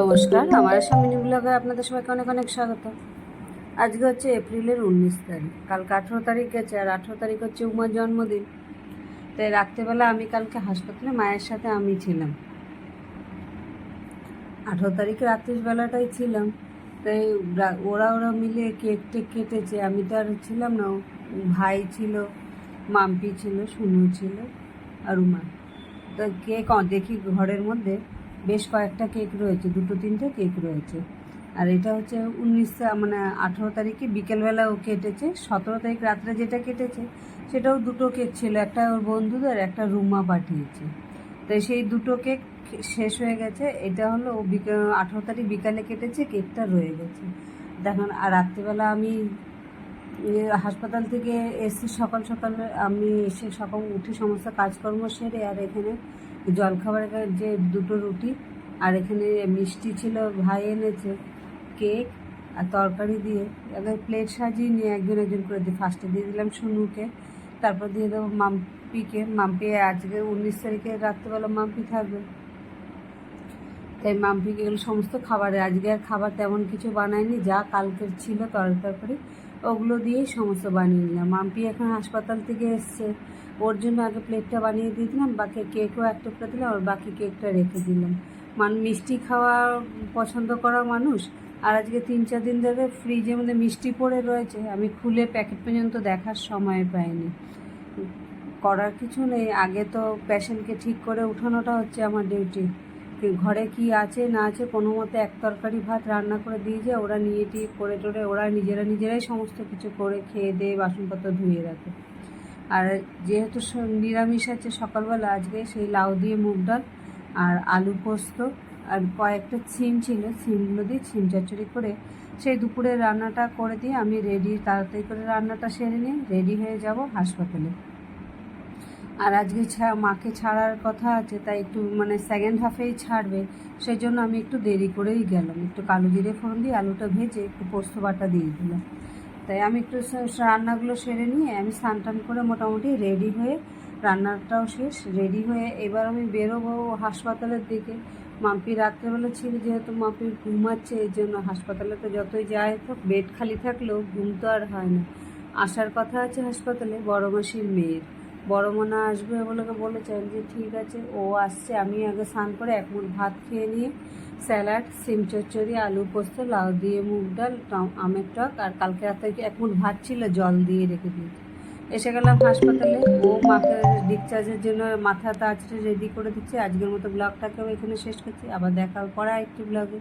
নমস্কার, আমার সামিনী ব্লগে আপনাদের সবাইকে অনেক অনেক স্বাগত। আজকে হচ্ছে এপ্রিলের উনিশ তারিখ, কালকে আঠেরো তারিখ গেছে আর আঠেরো তারিখ হচ্ছে উমার জন্মদিন। তাই রাত্রেবেলা আমি কালকে হাসপাতালে মায়ের সাথে আমি ছিলাম। আঠেরো তারিখে রাত্রির বেলাটাই ছিলাম, তাই ওরা ওরা মিলে কেক টেক কেটেছে। আমি তো আর ছিলাম না, ভাই ছিল, মাম্পি ছিল, সুনু ছিল আর উমা। তো কেক দেখি ঘরের মধ্যে বেশ কয়েকটা কেক রয়েছে, দুটো তিনটে কেক রয়েছে। আর এটা হচ্ছে উনিশ মানে আঠেরো তারিখে বিকেলবেলাও কেটেছে, সতেরো তারিখ রাত্রে যেটা কেটেছে, সেটাও দুটো কেক ছিল, একটা ওর বন্ধুদের, একটা রুমা পাঠিয়েছে। তো সেই দুটো কেক শেষ হয়ে গেছে, এটা হলো ও বিকেল আঠেরো তারিখ বিকালে কেটেছে, কেকটা রয়ে গেছে। দেখুন, আর রাত্রিবেলা আমি হাসপাতাল থেকে এসে সকাল সকাল আমি এসে সকাল উঠে সমস্ত কাজকর্ম সেরে আর এখানে জলখাবারের যে দুটো রুটি, আর এখানে মিষ্টি ছিল, ভাই এনেছে, কেক আর তরকারি দিয়ে। একবার প্লেট সাজিয়ে নিয়ে একজন একজন করে দিই ফার্স্টে দিয়ে দিলাম সুনুকে, তারপর দিয়ে দেবো মাম্পিকে। মাম্পি, আজকে উনিশ তারিখে রাত্রেবেলা মাম্পি থাকবে। তাই মাম্পিকে এগুলো সমস্ত খাবারে। আজকে আর খাবার তেমন কিছু বানায়নি, যা কালকের ছিল তরকারি, ওগুলো দিয়েই সমস্ত বানিয়ে নিলাম। মাম্পি এখন হাসপাতাল থেকে এসছে। ওর জন্য আগে প্লেটটা বানিয়ে দিয়ে দিলাম, বাকি কেকও একটা করে দিলাম, আর বাকি কেকটা রেখে দিলাম। মান মিষ্টি খাওয়া পছন্দ করা মানুষ, আর আজকে তিন চার দিন ধরে ফ্রিজের মধ্যে মিষ্টি পড়ে রয়েছে। আমি খুলে প্যাকেট পর্যন্ত দেখার সময় পাইনি। করার কিছু নেই। আগে তো পেশেন্টকে ঠিক করে উঠানোটা হচ্ছে আমার ডিউটি ঘরে কি আছে, না আছে, কোনো মতে এক তরকারি ভাত রান্না করে দিয়ে যায় ওরা নিয়ে টিয়ে করে টোরে ওরা নিজেরা নিজেরাই সমস্ত কিছু করে খেয়ে দিয়ে বাসনপত্র ধুয়ে রাখে। আর যেহেতু নিরামিষ আছে সকালবেলা, আজকে সেই লাউ দিয়ে মুগ ডাল আর আলু পোস্ত আর কয়েকটা সিম ছিল সিমগুলো দিয়ে সিম চচ্চড়ি করে সেই দুপুরে রান্নাটা করে দিয়ে আমি রেডি, তাড়াতাড়ি করে রান্নাটা সেরে নিয়ে রেডি হয়ে যাব হাসপাতালে। আর আজকে মাকে ছাড়ার কথা আছে, তাই একটু মানে সেকেন্ড হাফেই ছাড়বে সেই জন্য আমি একটু দেরি করেই গেলাম। একটু কালো জিরে ফোড়ন দিয়ে আলুটা ভেজে একটু পোস্ত বাটা দিয়ে দিলাম। তাই আমি একটু রান্নাগুলো সেরে নিয়ে আমি স্নান টান করে মোটামুটি রেডি হয়ে রান্নাটাও শেষ। রেডি হয়ে এবার আমি বেরোবো হাসপাতালের দিকে। মাম্পি রাত্রেবেলা ছিল, যেহেতু মাম্পি ঘুমাচ্ছে, এই জন্য হাসপাতালে তো যতই যায় তো বেড খালি থাকলেও ঘুম তো আর হয় না। আসার কথা আছে হাসপাতালে, বড় মাসির মেয়ের। বড় মনা আসবে বলে বলেছেন যে ঠিক আছে, ও আসছে। আমি আগে স্নান করে এক মুঠ ভাত খেয়ে নিয়ে স্যালাড, সিম চচ্চড়ি, আলু পোস্ত, লাউ দিয়ে মুগ ডাল আমের টক আর কালকে রাতে এক মুঠ ভাত ছিল, জল দিয়ে রেখে দিয়েছি। এসে গেলাম হাসপাতালে। ও মাকে ডিসচার্জের জন্য মাথা তাজটা রেডি করে দিচ্ছে। আজকের মতো ব্লগটাকেও এখানে শেষ করছি। আবার দেখা হবে পরে একটি ব্লগে